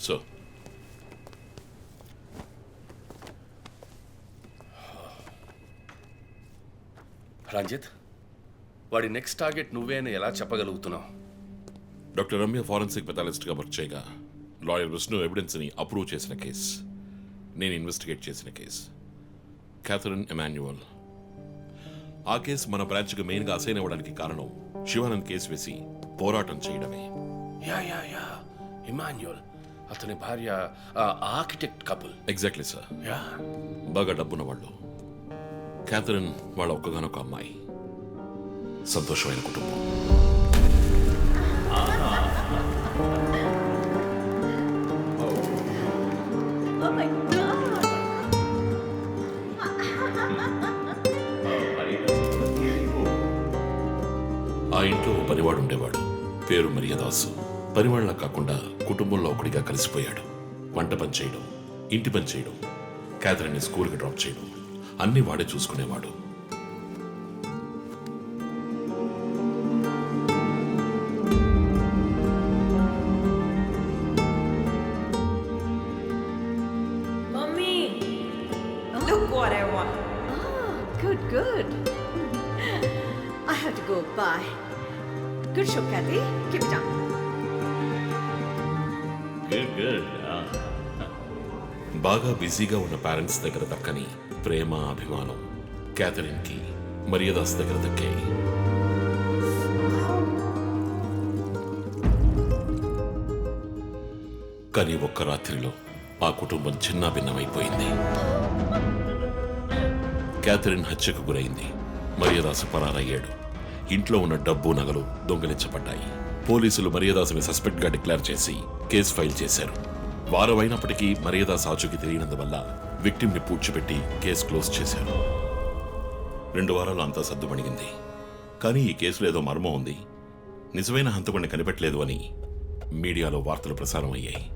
So Ranjith వాడి next target నువ్వే అని ఎలా చెప్పగలుగుతున్నావు? డాక్టర్ రమ్య ఫారెన్సిక్ పెథాలిస్ట్గా వర్క్ చేయగా లాయర్ విష్ణు ఎవిడెన్స్ని అప్రూవ్ చేసిన కేస్. నేను ఇన్వెస్టిగేట్ చేసిన కేస్. Catherine Emmanuel. ఆ కేసు మన బ్రాంచ్కి మెయిన్గా అసైన్ అవ్వడానికి కారణం శివానంద్ కేసు వేసి పోరాటం చేయడమే. Yeah yeah yeah. ఇమాన్యుల్ అతని భార్య architect couple. Exactly sir yeah. బాగా డబ్బున్న వాళ్ళు. క్యాథరిన్ వాళ్ళ ఒక్కగానొక్క అమ్మాయి. సంతోషమైన కుటుంబం. Oh! ఆ ఇంట్లో ఓ పనివాడు ఉండేవాడు. పేరు మరియదాసు. పనివాళ్ళ కాకుండా కుటుంబంలో ఒకడిగా కలిసిపోయాడు వంట పని చేయడం ఇంటి పని చేయడం క్యాథరిన్ని స్కూల్కి డ్రాప్ చేయడం అన్ని వాడే చూసుకునేవాడు good, good. I have to go. Bye. Good show, Kathy. Keep it up. Good good ah. బాగా బిజీగా ఉన్న పేరెంట్స్ దగ్గర దక్కని ప్రేమ అభిమానం క్యాథరిన్కి మరియదాస్ దగ్గర దక్కాయి. కానీ ఒక్క రాత్రిలో ఆ కుటుంబం చిన్న భిన్నమైపోయింది. క్యాథరిన్ హత్యకు గురైంది. మరియదాసు పరారయ్యాడు. ఇంట్లో ఉన్న డబ్బు నగలు దొంగిలించబడ్డాయి. పోలీసులు మరియదాసుని సస్పెక్ట్గా డిక్లేర్ చేసి కేసు ఫైల్ చేశారు. వారం అయినప్పటికీ మరియదాస్ ఆచూకీ తెలియనందువల్ల విక్టిమ్ని పూడ్చిపెట్టి కేసు క్లోజ్ చేశారు. రెండు వారాలు అంతా సర్దుమణిగింది కానీ ఈ కేసులో ఏదో మర్మం ఉంది. నిజమైన హంతకుడిని కనిపెట్టలేదు అని మీడియాలో వార్తలు ప్రసారం అయ్యాయి.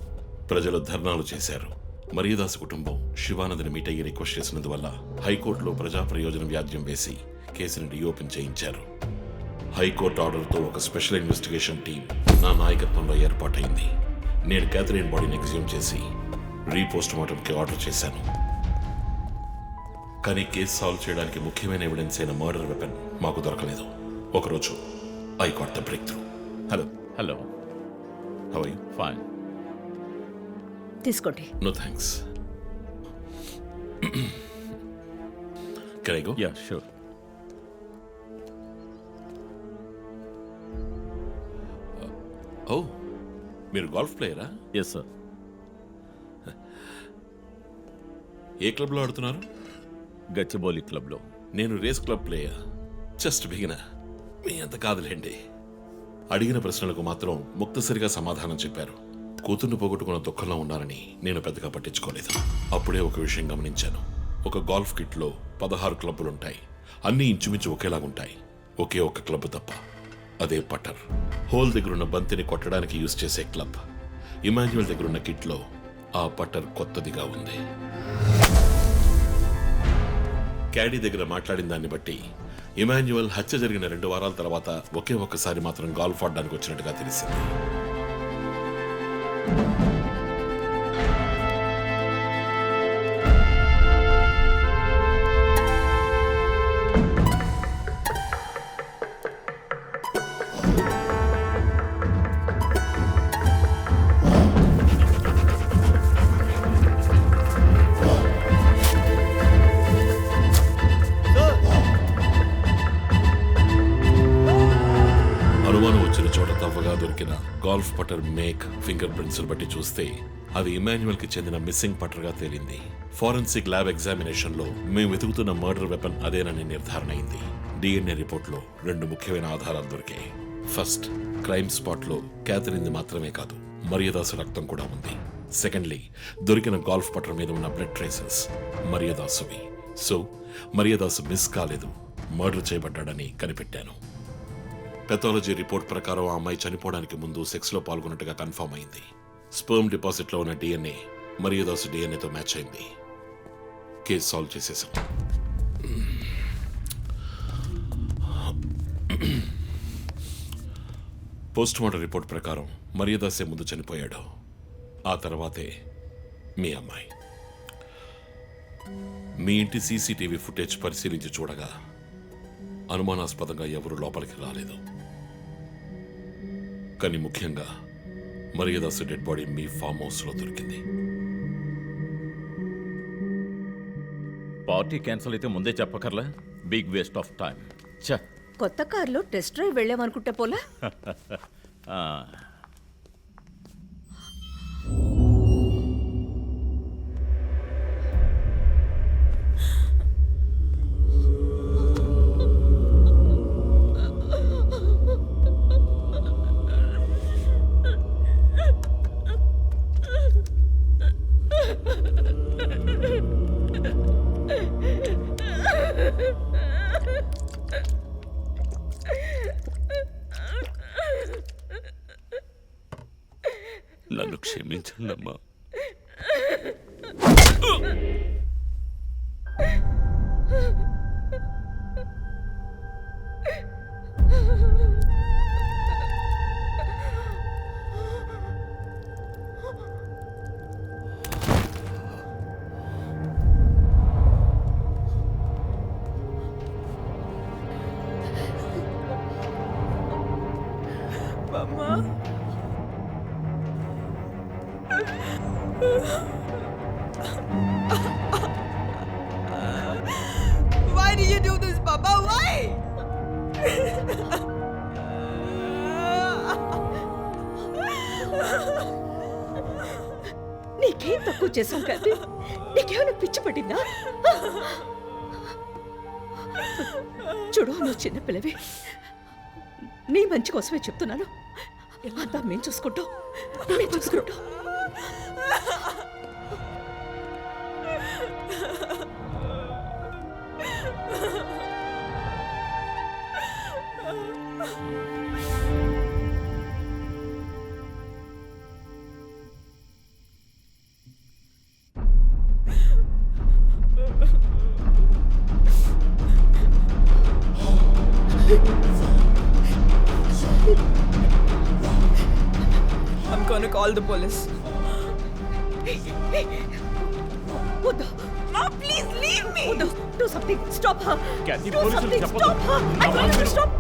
ప్రజలు ధర్నాలు చేశారు. మరియదాస్ కుటుంబం శివానందిని మీట్ అయ్యి రిక్వెస్ట్ చేసినందువల్ల హైకోర్టులో ప్రజా ప్రయోజన వ్యాజ్యం వేసి కేసుని రీఓపెన్ చేయించారు. హైకోర్టు ఆర్డర్తో ఒక స్పెషల్ ఇన్వెస్టిగేషన్ టీం నా నాయకత్వంలో ఏర్పాటైంది. నేను క్యాథరిన్ బాడీని ఎగ్జ్యూమ్ చేసి రీపోస్ట్ మార్టంకి ఆర్డర్ చేశాను. కానీ కేసు సాల్వ్ చేయడానికి ముఖ్యమైన ఎవిడెన్స్ అయిన మర్డర్ వెపన్ మాకు దొరకలేదు. ఒకరోజు I caught the breakthrough. Hello. Hello. How you fine తీసుకోండి. No thanks can I go yeah sure oh మీరు గోల్ఫ్ ప్లేయరా? ఎస్ సార్ ఏ క్లబ్లో ఆడుతున్నారు? గచ్చిబౌలి క్లబ్లో. నేను race club player. Just beginner మీ అంత కాదులేండి. అడిగిన ప్రశ్నలకు మాత్రం ముక్తసరిగా సమాధానం చెప్పారు. కూతుర్ని పోగొట్టుకున్న దుఃఖంలో ఉన్నారని నేను పెద్దగా పట్టించుకోలేదు. అప్పుడే ఒక విషయం గమనించాను. ఒక గోల్ఫ్ కిట్లో పదహారు క్లబ్బులుంటాయి. అన్నీ ఇంచుమించు ఒకేలాగుంటాయి. ఒకే ఒక్క క్లబ్ తప్ప. అదే పట్టర్ హోల్ దగ్గరున్న బంతిని కొట్టడానికి యూజ్ చేసే క్లబ్. ఇమాన్యువల్ దగ్గరున్న కిట్లో ఆ పట్టర్ కొత్తదిగా ఉంది. క్యాడీ దగ్గర మాట్లాడిన దాన్ని బట్టి ఇమాన్యువల్ హత్య జరిగిన రెండు వారాల తర్వాత ఒకే ఒక్కసారి మాత్రం గాల్ఫ్ ఆడడానికి వచ్చినట్టుగా తెలిసింది. చూస్తే అది ఇమాన్యువల్కి చెందిన మిస్సింగ్ పట్టర్గా తేలింది. ఫారెన్సిక్ ల్యాబ్ ఎగ్జామినేషన్లో మేము వెతుకుతున్న మర్డర్ వెపన్ అదేనని నిర్ధారణ అయింది. డిఎన్ఏ రిపోర్ట్లో రెండు ముఖ్యమైన ఆధారాలు దొరికాయి. ఫస్ట్ క్రైమ్ స్పాట్లో క్యాథరిన్ది క్యాథరిన్ మాత్రమే కాదు మరియదాసు రక్తం కూడా ఉంది. సెకండ్లీ దొరికిన గాల్ఫ్ పటర్ మీద ఉన్న బ్లడ్ ట్రేసెస్ మరియదాసువి. సో మరియదాసు మిస్ కాలేదు మర్డర్ చేయబడ్డాడని కనిపెట్టాను. పెథాలజీ రిపోర్ట్ ప్రకారం ఆ అమ్మాయి చనిపోవడానికి ముందు సెక్స్లో పాల్గొన్నట్టుగా కన్ఫర్మ్ అయింది. స్పర్మ్ డిపాజిట్లో ఉన్న డిఎన్ఏ మరియదాసు డిఎన్ఏతో మ్యాచ్ అయింది. కేసు సాల్వ్ చేసేసాం. పోస్ట్ మార్టం రిపోర్ట్ ప్రకారం మరియదాసే ముందు చనిపోయాడు. ఆ తర్వాతే మీ అమ్మాయి. మీ ఇంటి సీసీటీవీ ఫుటేజ్ పరిశీలించి చూడగా అనుమానాస్పదంగా ఎవరు లోపలికి రాలేదు. కానీ ముఖ్యంగా మరియదాసు డెడ్ బాడీ మీ ఫామ్ హౌస్లో దొరికింది. పార్టీ క్యాన్సిల్ అయితే ముందే చెప్పకర్లా? బిగ్ వేస్ట్ ఆఫ్ టైం చ కొత్త కారులో టెస్ట్ డ్రైవ్ వెళ్ళామనుకుంటా పోలా? నన్ను క్షమించండి అమ్మా Why do you do this, Papa? Why? నీకేం తక్కువ చేసాం కాదు? నీకేమైనా పిచ్చి పట్టిందా చూడు నువ్వు చిన్నపిల్లవి నీ మంచి కోసమే చెప్తున్నాను. అంతా మేము చూసుకుంటాం. మేము చూసుకుంటాం. I'm gonna call the police. Uddha! no! Ah, please leave me! Uddha, do something. Stop her. Kathy, do something. stop her. I don't to stop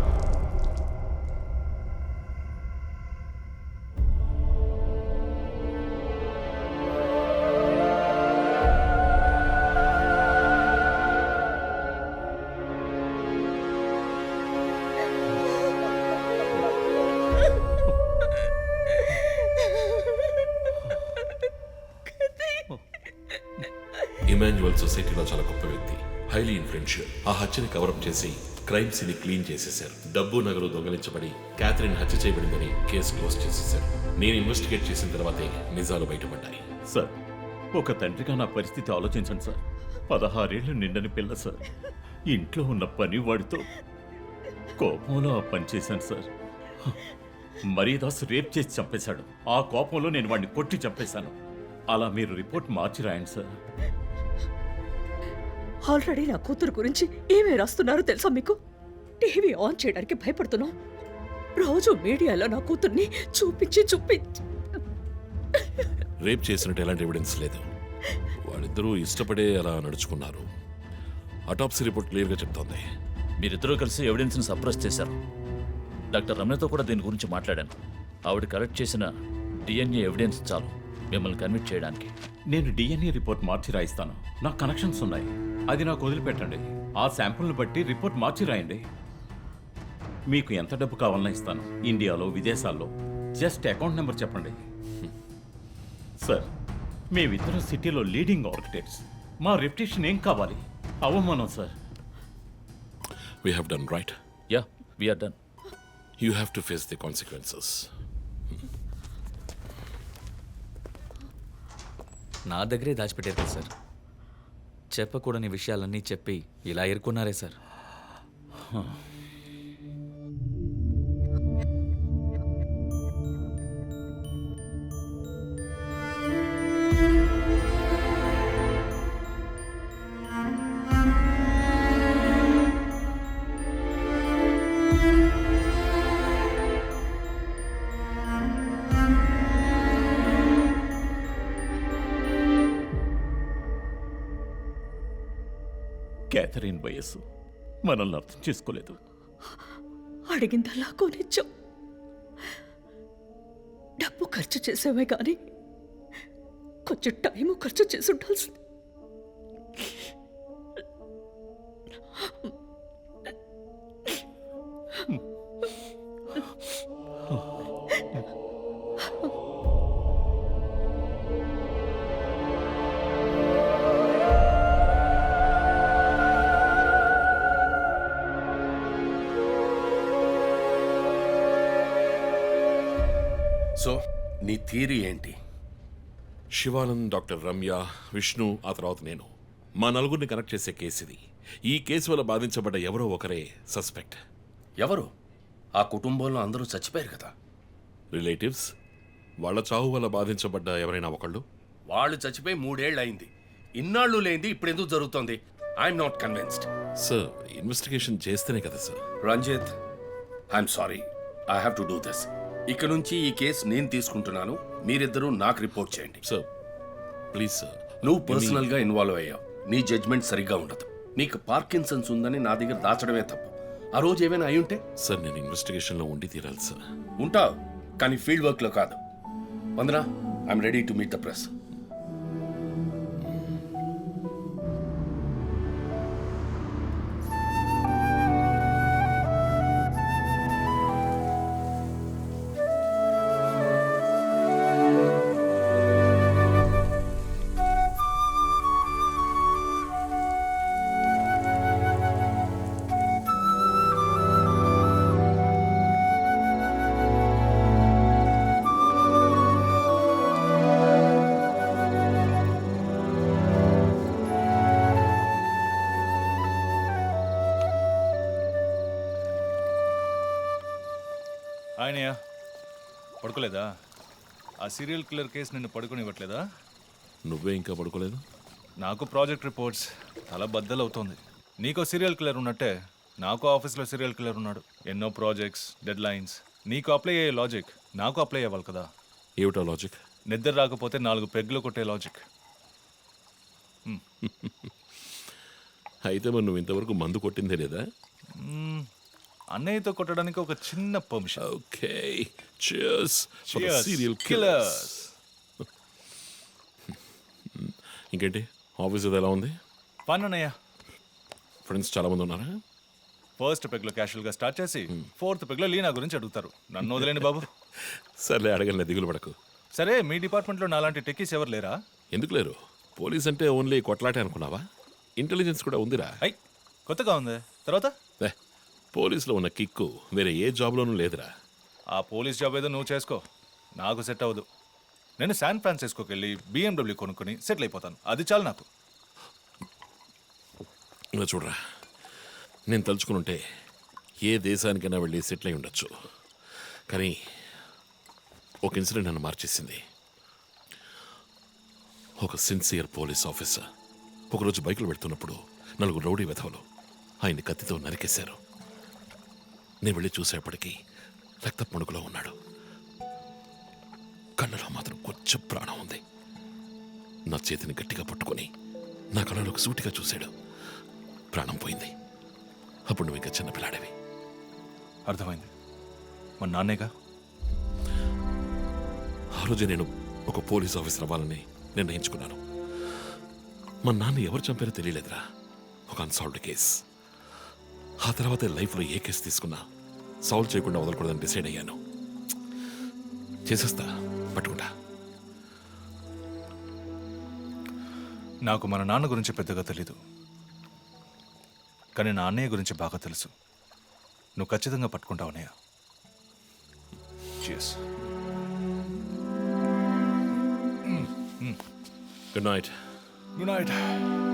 Emmanuel సొసైటీలో చాలా గొప్ప వ్యక్తి. హైలీ ఇన్ఫ్లుయెన్షియల్ ఆ హత్యని కవరప్ చేసి క్రైమ్ సీన్ క్లీన్ చేసేశారు. డబ్బు నగలు దొంగలించబడి క్యాథరిన్ హత్య చేయబడిందని కేసు క్లోజ్ చేసేశారు. నేను ఇన్వెస్టిగేట్ చేసిన తర్వాతే నిజాలు బయటపడ్డాయి. సార్ ఒక తండ్రిగా నా పరిస్థితి ఆలోచించండి సార్. పదహారేళ్ళు నిండని పిల్ల సార్. ఇంట్లో ఉన్న పని వాడితో కోపంలో ఆ పని చేశాను సార్. మరీదాస్ రేప్ చేసి చంపేశాడు. ఆ కోపంలో నేను వాడిని కొట్టి చంపేశాను. అలా మీరు రిపోర్ట్ మార్చి రాయండి సార్. ఆల్రెడీ నా కూతురు గురించి ఏమేమి రాస్తున్నారో తెలుసా మీకు? టీవీ ఆన్ చేయడానికి భయపడుతున్నాం రోజు మీడియాలో నా కూతుర్ని చూపించి చూపించి రేప్ చేసినట్టు ఎలాంటి ఎవిడెన్స్ లేదు. వాళ్ళిద్దరూ ఇష్టపడే అలా నడుచుకున్నారు. అటాప్సీ రిపోర్ట్ క్లియర్గా చెప్తోంది. మీరిద్దరూ కలిసి ఎవిడెన్స్ని సప్రెస్ చేశారు. డాక్టర్ రమణతో కూడా దీని గురించి మాట్లాడాను. ఆవిడ కలెక్ట్ చేసిన డిఎన్ఏ ఎవిడెన్స్ చాలు. మిమ్మల్ని కన్విట్ చేయడానికి. నేను డిఎన్ఏ రిపోర్ట్ మార్చి రాయిస్తాను. నాకు కనెక్షన్స్ ఉన్నాయి. అది నాకు వదిలిపెట్టండి. ఆ శాంపుల్ని బట్టి రిపోర్ట్ మార్చి రాయండి. మీకు ఎంత డబ్బు కావాలన్నా ఇస్తాను. ఇండియాలో విదేశాల్లో. జస్ట్ అకౌంట్ నెంబర్ చెప్పండి. సార్ మేమిద్దరం సిటీలో లీడింగ్ ఆర్కిటెక్ట్స్. మా రెప్యుటేషన్ ఏం కావాలి? అవమానం sir. We have done right yeah we're done you have to face the consequences నా దగ్గరే దాచిపెట్టారు కదా సార్. చెప్పకూడని విషయాలన్నీ చెప్పి ఇలా ఎరుకున్నారే సార్. క్యాథరిన్ వయస్సు మనల్ని అర్థం చేసుకోలేదు. అడిగిందల్లా కొనిచ్చాం డబ్బు ఖర్చు చేసామే కానీ కొంచెం టైం ఖర్చు చేసి ఉండాల్సింది. థీరీ ఏంటి? శివానంద్ డాక్టర్ రమ్య విష్ణు ఆ తర్వాత నేను. మా నలుగురిని కనెక్ట్ చేసే కేసు ఇది ఈ కేసు వల్ల బాధించబడ్డ ఎవరో ఒకరే సస్పెక్ట్. ఎవరు? ఆ కుటుంబంలో అందరూ చచ్చిపోయారు కదా. రిలేటివ్స్? వాళ్ళ చావు వల్ల బాధించబడ్డ ఎవరైనా ఒకళ్ళు? వాళ్ళు చచ్చిపోయి మూడేళ్ళు అయింది ఇన్నాళ్ళు లేనిది ఇప్పుడు ఎందుకు జరుగుతోంది? I'm not convinced sir investigation చేస్తేనే కదా sir. Ranjit I'm sorry I have to do this ఇక నుంచి ఈ కేసు నేను తీసుకుంటున్నాను. మీరిద్దరూ నాకు రిపోర్ట్ చేయండి. సార్ ప్లీజ్ సార్ నువ్వు పర్సనల్గా ఇన్వాల్వ్ అయ్యావు. నీ జడ్జ్మెంట్ సరిగ్గా ఉండదు. నీకు పార్కిన్సన్స్ ఉందని నా దగ్గర దాచడమే తప్పు. ఆ రోజు ఏమైనా అయి ఉంటే? సార్ నేను ఇన్వెస్టిగేషన్లో ఉండి తీరాలి సార్ ఉంటావు. కానీ ఫీల్డ్ వర్క్లో కాదు. Vandana I'm ready to meet the press ఆయనయ్య పడుకోలేదా? ఆ సీరియల్ కిల్లర్ కేసు నిన్ను పడుకోనివ్వట్లేదా? నువ్వే ఇంకా పడుకోలేదు? నాకు ప్రాజెక్ట్ రిపోర్ట్స్ తల బద్దలవుతోంది. నీకో సీరియల్ కిల్లర్ ఉన్నట్టే నాకు ఆఫీస్లో సీరియల్ కిల్లర్ ఉన్నాడు. ఎన్నో ప్రాజెక్ట్స్ డెడ్ లైన్స్ నీకు అప్లై అయ్యే లాజిక్ నాకు అప్లై అవ్వాలి కదా. ఏమిటా లాజిక్ నిద్ర రాకపోతే నాలుగు పెగ్గులు కొట్టే లాజిక్ అయితే మరి నువ్వు ఇంతవరకు మందు కొట్టిందే లేదా? అన్నయ్యతో కొట్టడానికి ఒక చిన్న permission okay. Cheers serial killers. ఇంకేంటి? ఆఫీస్ అది ఎలా ఉంది? ఫన్ అన్నయ్య. ఫ్రెండ్స్ చాలా మంది ఉన్నారా? ఫస్ట్ పెగ్లో క్యాషువల్గా స్టార్ట్ చేసి ఫోర్త్ పెగ్లో లీనా గురించి అడుగుతారు. నన్ను వదిలేండి బాబు. సర్లే అడగలే దిగులు పడకు. సరే మీ డిపార్ట్మెంట్లో నాలాంటి టెక్కీస్ ఎవరు లేరా? ఎందుకు లేరు? పోలీస్ అంటే ఓన్లీ కొట్లాటే అనుకున్నావా? ఇంటెలిజెన్స్ కూడా ఉందిరా. ఐ కొత్తగా ఉంది. తర్వాత? పోలీసులో ఉన్న కిక్కు వేరే ఏ జాబ్లోనూ లేదురా. ఆ పోలీస్ జాబ్ ఏదో నువ్వు చేసుకో. నాకు సెట్ అవ్వదు. నేను శాన్ ఫ్రాన్సిస్కోకి వెళ్ళి బిఎండబ్ల్యూ కొనుక్కొని సెటిల్ అయిపోతాను. అది చాలు నాకు. చూడరా. నేను తలుచుకుని ఉంటే ఏ దేశానికైనా వెళ్ళి సెటిల్ అయి ఉండొచ్చు. కానీ ఒక ఇన్సిడెంట్ నన్ను మార్చేసింది. ఒక సిన్సియర్ పోలీస్ ఆఫీసర్. ఒకరోజు బైకులు వెళ్తున్నప్పుడు నలుగురు రౌడీ వెధవలు ఆయన్ని కత్తితో నరికేశారు. నేను వెళ్ళి చూసేప్పటికీ రక్త పుణుకులో ఉన్నాడు. కళ్ళలో మాత్రం కొంచెం ప్రాణం ఉంది. నా చేతిని గట్టిగా పట్టుకొని నా కళ్ళలోకి సూటిగా చూశాడు. ప్రాణం పోయింది. అప్పుడు నువ్వు ఇంకా చిన్నపిల్లాడేవి అర్థమైంది. మా నాన్నేగా? ఆ రోజు నేను ఒక పోలీస్ ఆఫీసర్ అవ్వాలని నిర్ణయించుకున్నాను. మా నాన్న ఎవరు చంపారో తెలియలేదురా. ఒక అన్సాల్వ్డ్ కేస్. ఆ తర్వాత లైఫ్లో ఏ కేసు తీసుకున్నా సాల్వ్ చేయకుండా వదలకూడదని డిసైడ్ అయ్యాను. చేసేస్తా పట్టుకుంటా. నాకు మన నాన్న గురించి పెద్దగా తెలీదు. కానీ నా అన్నయ్య గురించి బాగా తెలుసు. నువ్వు ఖచ్చితంగా పట్టుకుంటావు అన్నయ్య. Good night Good night.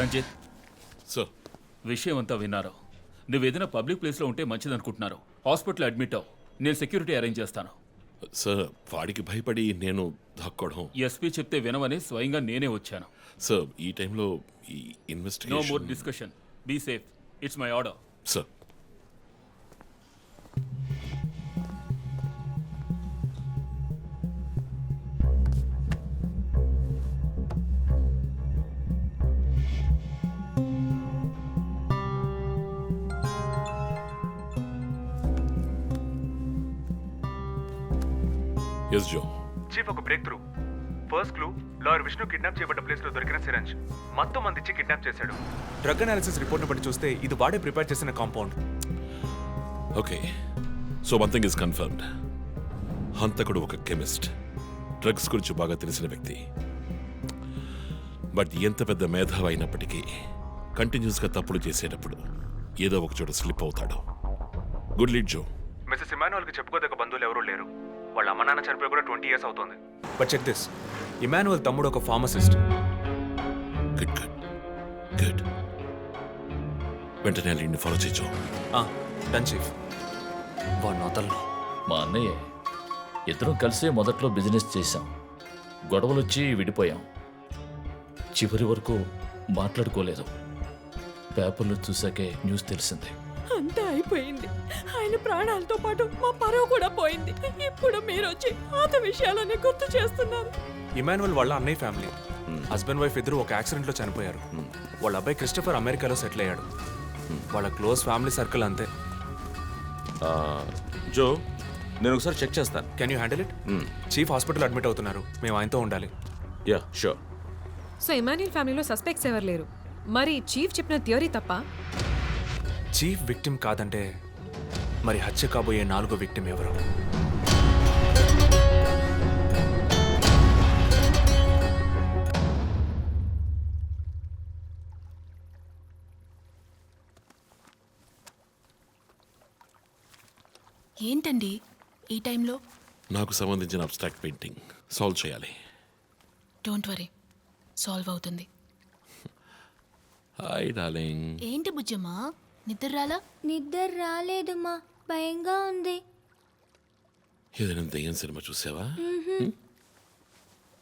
Ranjit sir విషయం అంతా విన్నారు నువ్వు ఏదైనా పబ్లిక్ ప్లేస్లో ఉంటే మంచిదనుకుంటున్నారు హాస్పిటల్ అడ్మిట్ అవ్వు. నేను సెక్యూరిటీ అరేంజ్ చేస్తాను. సార్ వాడికి భయపడి నేను దాక్కోవడం. ఎస్పీ చెప్తే వినవని స్వయంగా నేనే వచ్చాను. సార్ ఈ టైంలో ఈ no more investigation discussion be safe it's my order sir. Yes Jo. Chief ఒక breakthrough first clue lawyer Vishnu kidnap చేయబడ్డ ప్లేస్లో దొరికిన సిరంజ్. మొత్తం మంది ఇచ్చి కిడ్నాప్ చేశాడు. డ్రగ్ అనాలిసిస్ రిపోర్ట్ బట్టి చూస్తే ఇది వాడే ప్రిపేర్ చేసిన compound okay so one thing is confirmed హంతకుడు ఒక కెమిస్ట్ డ్రగ్స్ గురించి బాగా తెలిసిన వ్యక్తి. బట్ ఎంత పెద్ద మేధావి అయినప్పటికీ కంటిన్యూస్గా తప్పులు చేసేటప్పుడు ఏదో ఒక చోట స్లిప్ అవుతాడు. గుడ్ లీడ్ జో మిస్సెస్ ఇమానువల్కి చెప్పుకోదగ్గ బంధువులు ఎవరూ లేరు. వాళ్ళ అమ్మ నాన్న చనిపోయి కూడా ట్వంటీ ఇయర్స్ అవుతుంది. బట్ చెక్ దిస్ ఇమానువల్ తమ్ముడు ఒక ఫార్మసిస్ట్. గుడ్ గుడ్ గుడ్ వెంటనే లీడ్ని ఫాలో చేయొచ్చు డన్ చీఫ్ వాడు నోతల్లో మా అన్నయ్య ఇద్దరం కలిసే మొదట్లో బిజినెస్ చేశాం. గొడవలు వచ్చి విడిపోయాం. చివరి వరకు మాట్లాడుకోలేదు. పేపర్లో చూసాకే న్యూస్ తెలిసింది. అంతా అయిపోయింది. ఆయన ప్రాణాలతో పాటు మా పరువు కూడా పోయింది. ఇప్పుడు మీరు వచ్చి పాత విషయాలని గుర్తు చేస్తున్నారు. ఇమానువల్ వాళ్ళ అన్నయ్య ఫ్యామిలీ. హస్బెండ్ వైఫ్ ఇద్దరు ఒక యాక్సిడెంట్లో చనిపోయారు వాళ్ళ అబ్బాయి క్రిస్టఫర్ అమెరికాలో సెటిల్ అయ్యాడు. వాళ్ళ క్లోజ్ ఫ్యామిలీ సర్కిల్ అంతే. జో నేను ఒకసారి చెక్ చేస్తాను. Can you handle it chief hospital admit అవుతున్నారు. మేము ఆయనతో ఉండాలి. Yeah sure. సో ఇమాన్యుల్ ఫ్యామిలీలో సస్పెక్ట్స్ ఎవరు లేరు? మరి చీఫ్ చెప్పిన థియరీ తప్ప? చీఫ్ విక్టిమ్ కాదంటే మరి హత్య కాబోయే నాలుగో విక్టిమ్ ఎవరు? ఏంటండి ఈ టైంలో? నాకు సంబంధించిన అబ్స్ట్రాక్ట్ పెయింటింగ్ సాల్వ్ చేయాలి. డోంట్ వరీ సాల్వ్ అవుతుంది. హాయ్ డార్లింగ్ ఏంటి బుజ్జమ్మా? నిద్ర రాలా? నిద్ర రాలేదమ్మా భయంగా ఉంది. ఏదైనా దెయ్యం సినిమా చూసావా?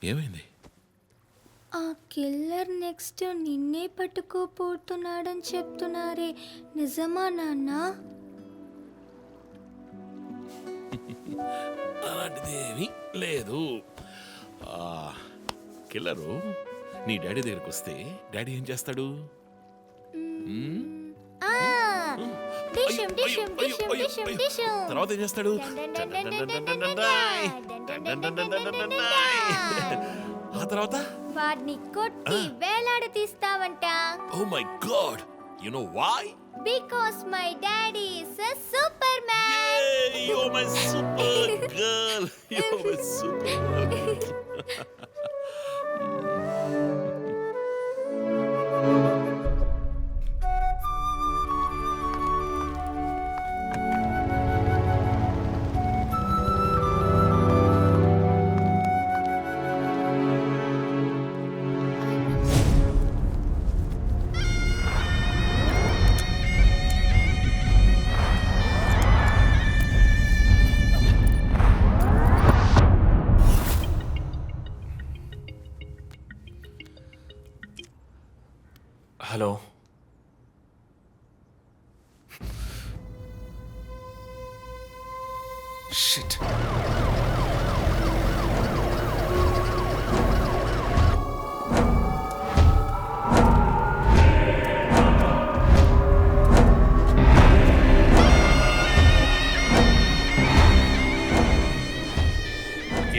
ఏమైంది? ఆ కిల్లర్ నెక్స్ట్ నిన్నే పట్టుకోపోతున్నాడని చెప్తున్నారే. నిజమా నాన్న? అలాంటిదేమీ లేదు. ఆ, కిల్లరు నీ డాడీ దగ్గరికి వస్తే డాడీ ఏం చేస్తాడు? డిషుమ్ డిషుమ్ డిషుమ్ డిషుమ్ తర్వాత ఏం చేస్తాడు ఆ తర్వాత వాడిని కొట్టి వేలాడ తీస్తావంట ఓ my god you know why because my daddy is a superman you my supergirl you my super shit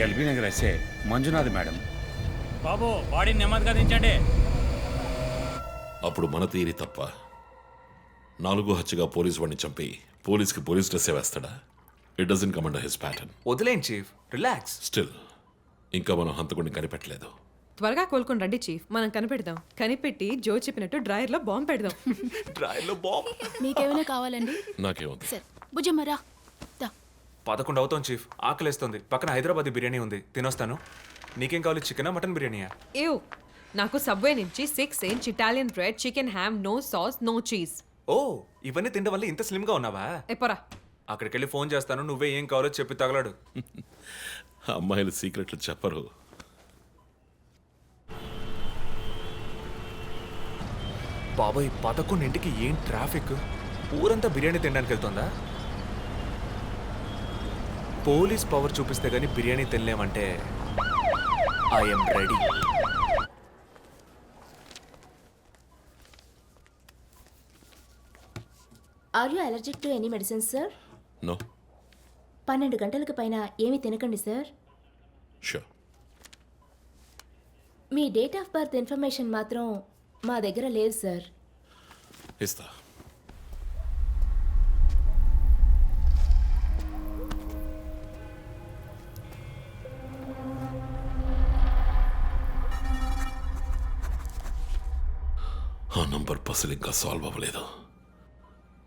LB Nagar SA Manjunath madam. బాబు బాడీని నెమ్మదిగా దించండి. అప్పుడు మన తీరి తప్ప నాలుగో హత్యగా పోలీస్ వాడిని చంపి పోలీస్కి police dress వేస్తాడా? It doesn't come in his pattern వదిలేం chief. Relax still ఇంకా మనం హంతకుడిని కనిపెట్టలేదు. త్వరగా కోలుకొని రండి చీఫ్. మనం కనిపెడదాం. కనిపెట్టి జో చెప్పినట్టు డ్రాయర్లో బాంబు పెడదాం. డ్రాయర్లో బాంబ్? మీకేమైనా కావాలండి? నాకేముంది? సార్ బుజ్జమ్మరా దా. పదకొండు అవుతాం చీఫ్. ఆకలేస్తుంది. పక్కన హైదరాబాద్ బిర్యానీ ఉంది. తినొస్తాను. నీకేం కావాలి? చికెనా మటన్ బిర్యానీయా? ఏవ్ నాకు సబ్వే నుంచి six inch Italian bread chicken ham no sauce no cheese. Oh ఇవన్నీ తినడం వల్ల ఇంత స్లిమ్గా ఉన్నావా? ఎప్పరా అక్కడికి వెళ్ళి ఫోన్ చేస్తాను నువ్వే ఏం కావాలో చెప్పి తగలడు. అమ్మాయిలు సీక్రెట్లు చెప్పరు. బాబాయ్ పదకొండింటికి ఏం ట్రాఫిక్? ఊరంతా బిర్యానీ తినడానికి వెళ్తుందా? పోలీస్ పవర్ చూపిస్తే గానీ biryani తినలేమంటే I'm ready. Are you allergic to any medicine sir no పన్నెండు గంటలకు పైన ఏమీ తినకండి సార్. షూర్ మీ డేట్ ఆఫ్ బర్త్ ఇన్ఫర్మేషన్ మాత్రం మా దగ్గర లేదు సార్. ఇస్తా ఆ నంబర్ పసలు ఇంకా సాల్వ్ అవ్వలేదు.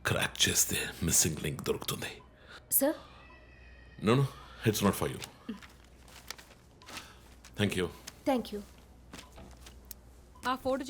క్రాక్ చేస్తే మిస్సింగ్ లింక్ దొరుకుతుంది. sir no no it's not for you thank you thank you ఆ ఫోటో